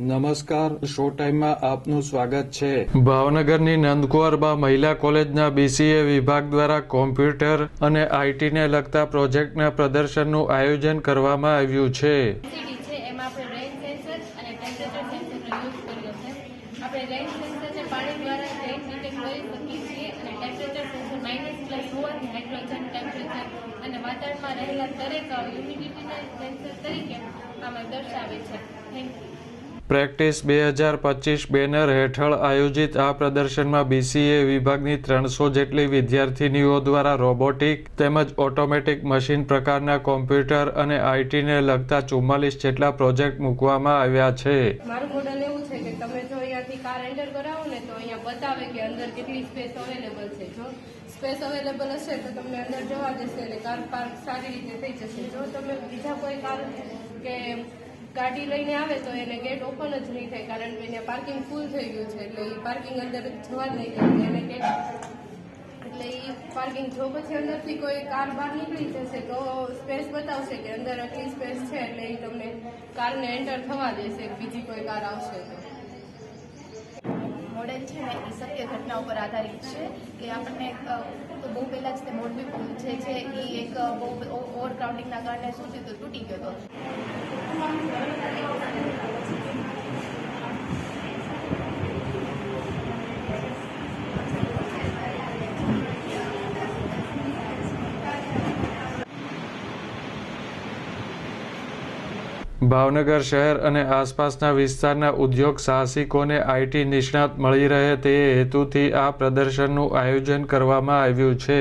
નમસ્કાર શો ટાઈમમાં આપનું સ્વાગત છે. ભાવનગરની નંદકુંવરબા મહિલા કોલેજના બીસીએ વિભાગ દ્વારા કોમ્પ્યુટર અને આઈટીને લગતા પ્રોજેક્ટના પ્રદર્શનનું આયોજન કરવામાં આવ્યું છે. એલસીડી છે એમાં આપણે રેઇન સેન્સર અને ટેમ્પરેચર સેન્સરનો યુઝ કર્યો છે. આપણે રેઇન સેન્સર છે પાણી દ્વારા રેઇન ડિટેક્ટ કરી શકીએ છીએ અને ટેમ્પરેચર સેન્સર માઇનસ પ્લસ હોવાથી હાઇડ્રોજન ટેમ્પરેચર અને વાતાવરણમાં રહેલા દરેક હ્યુમિડિટીના સેન્સર તરીકે આમાં દર્શાવે છે. થેન્ક યુ પ્રેક્ટિસ બે હજાર પચીસ બેનર હેઠળ આયોજિત આ પ્રદર્શનમાં બીસીએ વિભાગની ત્રણસો જેટલી વિદ્યાર્થીનીઓ દ્વારા રોબોટિક તેમજ ઓટોમેટિક મશીન પ્રકારના કોમ્પ્યુટર અને આઈટીને લગતા ચુમ્માલીસ જેટલા પ્રોજેક્ટ મૂકવામાં આવ્યા છે. સ્પેસ અવેલેબલ હશે તો તમને અંદર જવા દેશે એટલે કાર પાર્ક સારી રીતે થઈ જશે. જો તમે બીજા કોઈ કાર કે ગાડી લઈને આવે તો એને ગેટ ઓપન જ નહીં થાય કારણ કે એને પાર્કિંગ ફૂલ થઈ ગયું છે. એટલે એ પાર્કિંગ અંદર જવા જ નહીં કરે એને ગેટ એટલે એ પાર્કિંગ જો પછી અંદરથી કોઈ કાર બહાર નીકળી જશે તો સ્પેસ બતાવશે કે અંદર આટલી સ્પેસ છે એટલે એ તમને કારને એન્ટર થવા દેશે બીજી કોઈ કાર આવશે તો. મોડેલ છે ને એ સત્ય ઘટના ઉપર આધારિત છે કે આપણને તો બહુ પહેલાં જ તે મોરબી પુલ છે જે એ એક બહુ ઓવરક્રાઉડિંગના કારણે શું થયું તો તૂટી ગયો હતો. ભાવનગર શહેર અને આસપાસના વિસ્તારના ઉદ્યોગ સાહસિકોને આઈટી નિષ્ણાત મળી રહે તે હેતુથી આ પ્રદર્શનનું આયોજન કરવામાં આવ્યું છે.